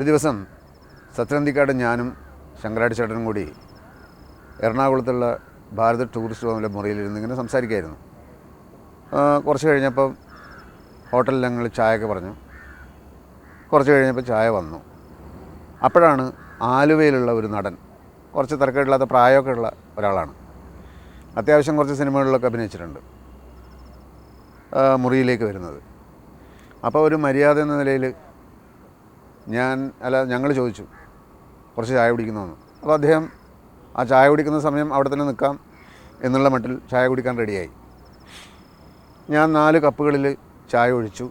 ഒരു ദിവസം സത്യനന്ദിക്കാട് ഞാനും ശങ്കരാടി ചേട്ടനും കൂടി എറണാകുളത്തുള്ള ഭാരത് ടൂറിസ്റ്റ് ഹോമിലെ മുറിയിലിരുന്ന് ഇങ്ങനെ സംസാരിക്കായിരുന്നു. കുറച്ച് കഴിഞ്ഞപ്പം ഹോട്ടലിൽ ഞങ്ങൾ ചായയൊക്കെ പറഞ്ഞു. കുറച്ച് കഴിഞ്ഞപ്പോൾ ചായ വന്നു. അപ്പോഴാണ് ആലുവയിലുള്ള ഒരു നടൻ കുറച്ച് തിരക്കേടില്ലാത്ത പ്രായമൊക്കെ ഉള്ള ഒരാളാണ്. അത്യാവശ്യം കുറച്ച് സിനിമകളിലൊക്കെ അഭിനയിച്ചിട്ടുണ്ട്. മുറിയിലേക്ക് വരുന്നത്. അപ്പോൾ ഒരു മര്യാദ എന്ന നിലയിൽ ഞാൻ അല്ല ഞങ്ങൾ ചോദിച്ചു. കുറച്ച് ചായ കുടിക്കുന്നതെന്ന് അപ്പോൾ അദ്ദേഹം ആ ചായ കുടിക്കുന്ന സമയം അവിടെ തന്നെ നിൽക്കാം എന്നുള്ള മട്ടിൽ ചായ കുടിക്കാൻ റെഡിയായി. ഞാൻ നാല് കപ്പുകളിൽ ചായ ഒഴിച്ചു.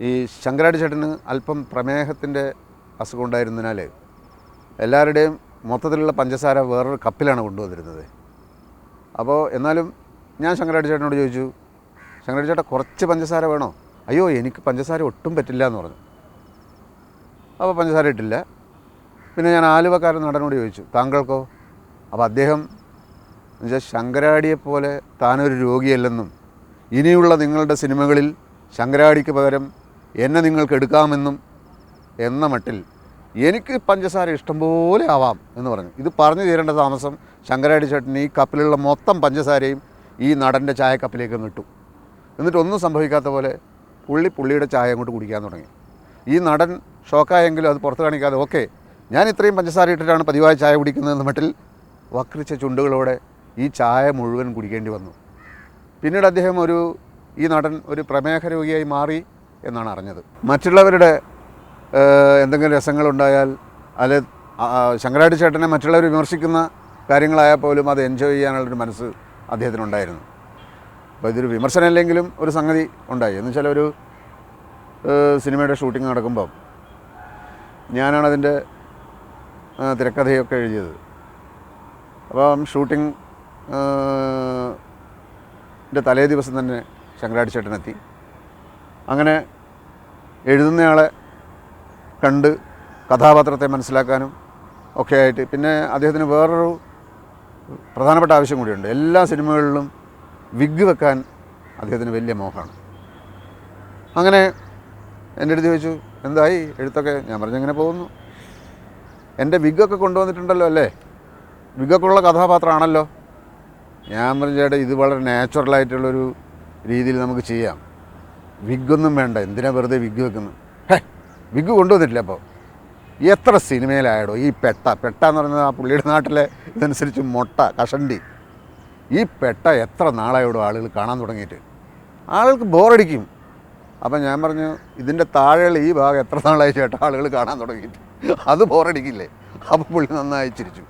ഈ ശങ്കരാടി ചേട്ടന് അല്പം പ്രമേഹത്തിന്റെ അസുഖം ഉണ്ടായിരുന്നതിനാൽ എല്ലാവരുടെയും മൊത്തത്തിലുള്ള പഞ്ചസാര വേറൊരു കപ്പിലാണ് കൊണ്ടുവന്നിരുന്നത്. അപ്പോൾ എന്നാലും ഞാൻ ശങ്കരാടി ചേട്ടനോട് ചോദിച്ചു ശങ്കരാടി ചേട്ടാ കുറച്ച് പഞ്ചസാര വേണോ? അയ്യോ എനിക്ക് പഞ്ചസാര ഒട്ടും പറ്റില്ല എന്ന് പറഞ്ഞു. അപ്പോൾ പഞ്ചസാര ഇട്ടില്ല. പിന്നെ ഞാൻ ആലുവക്കാരൻ നടനോട് ചോദിച്ചു താങ്കൾക്കോ? അപ്പോൾ അദ്ദേഹം എന്നുവെച്ചാൽ ശങ്കരാടിയെപ്പോലെ താനൊരു രോഗിയല്ലെന്നും ഇനിയുള്ള നിങ്ങളുടെ സിനിമകളിൽ ശങ്കരാടിക്ക് പകരം എന്നെ നിങ്ങൾക്ക് എടുക്കാമെന്നും എന്ന മട്ടിൽ എനിക്ക് പഞ്ചസാര ഇഷ്ടംപോലെ ആവാം എന്ന് പറഞ്ഞു. ഇത് പറഞ്ഞു തീരേണ്ട താമസം ശങ്കരാടി ചേട്ടൻ ഈ കപ്പിലുള്ള മൊത്തം പഞ്ചസാരയും ഈ നടന്റെ ചായക്കപ്പിലേക്ക് നിട്ടു എന്നിട്ടൊന്നും സംഭവിക്കാത്ത പോലെ പുള്ളി പുള്ളിയുടെ ചായ അങ്ങോട്ട് കുടിക്കാൻ തുടങ്ങി. ഈ നടൻ ഷോക്കായെങ്കിലും അത് പുറത്ത് കാണിക്കാതെ ഓക്കെ ഞാൻ ഇത്രയും പഞ്ചസാര ഇട്ടിട്ടാണ് പതിവായി ചായ കുടിക്കുന്നതെന്ന് മട്ടിൽ വക്രിച്ച ചുണ്ടുകളോടെ ഈ ചായ മുഴുവൻ കുടിക്കേണ്ടി വന്നു. പിന്നീട് അദ്ദേഹം ഒരു ഈ നടൻ ഒരു പ്രമേഹ രോഗിയായി മാറി എന്നാണ് അറിഞ്ഞത്. മറ്റുള്ളവരുടെ എന്തെങ്കിലും രസങ്ങളുണ്ടായാൽ അല്ലെ ശങ്കരാടി ചേട്ടനെ മറ്റുള്ളവർ വിമർശിക്കുന്ന കാര്യങ്ങളായാൽ പോലും അത് എൻജോയ് ചെയ്യാനുള്ളൊരു മനസ്സ് അദ്ദേഹത്തിനുണ്ടായിരുന്നു. അപ്പോൾ ഇതൊരു വിമർശനമല്ലെങ്കിലും ഒരു സംഗതി ഉണ്ടായി. എന്ന് വെച്ചാൽ ഒരു സിനിമയുടെ ഷൂട്ടിംഗ് നടക്കുമ്പം ഞാനാണ് അതിന്റെ തിരക്കഥയൊക്കെ എഴുതിയത്. അപ്പം ഷൂട്ടിംഗ് എന്റെ തലേ ദിവസം തന്നെ ശങ്കരാടി ചേട്ടനെത്തി അങ്ങനെ എഴുതുന്നയാളെ കണ്ട് കഥാപാത്രത്തെ മനസ്സിലാക്കാനും ഒക്കെ ആയിട്ട് പിന്നെ അദ്ദേഹത്തിന് വേറൊരു പ്രധാനപ്പെട്ട ആവശ്യം കൂടിയുണ്ട്. എല്ലാ സിനിമകളിലും വിഗ് വെക്കാൻ അദ്ദേഹത്തിന് വലിയ മോഹമാണ്. അങ്ങനെ എന്റെ അടുത്ത് ചോദിച്ചു എന്തായി? എഴുത്തൊക്കെ? ഞാൻ പറഞ്ഞു ഇങ്ങനെ പോകുന്നു. എന്റെ വിഗൊക്കെ കൊണ്ടുവന്നിട്ടുണ്ടല്ലോ അല്ലേ? വിഗൊക്കെ ഉള്ള കഥാപാത്രമാണല്ലോ. ഞാൻ പറഞ്ഞു ചേട്ടാ ഇത് വളരെ നാച്ചുറലായിട്ടുള്ളൊരു രീതിയിൽ നമുക്ക് ചെയ്യാം. വിഗൊന്നും വേണ്ട എന്തിനാ വെറുതെ വിഗ് വെക്കുന്നത് ഹേ വിഗ് കൊണ്ടുവന്നിട്ടില്ല അപ്പോൾ. എത്ര സിനിമയിലായടോ ഈ പെട്ട പെട്ട എന്ന് പറയുന്നത് ആ പുള്ളിയുടെ നാട്ടിലെ ഇതനുസരിച്ച് മൊട്ട കഷണ്ടി. ഈ പെട്ട എത്ര നാളായോടോ ആളുകൾ കാണാൻ തുടങ്ങിയിട്ട്. ആളുകൾക്ക് ബോറടിക്കും അപ്പം ഞാൻ പറഞ്ഞു ഇതിന്റെ താഴെയുള്ള ഈ ഭാഗം എത്ര നാളായി ചേട്ടാ ആളുകൾ കാണാൻ തുടങ്ങിയിട്ട്? അത് ബോറടിക്കില്ലേ അപ്പോൾ പുള്ളി നന്നായി ചിരിച്ചു.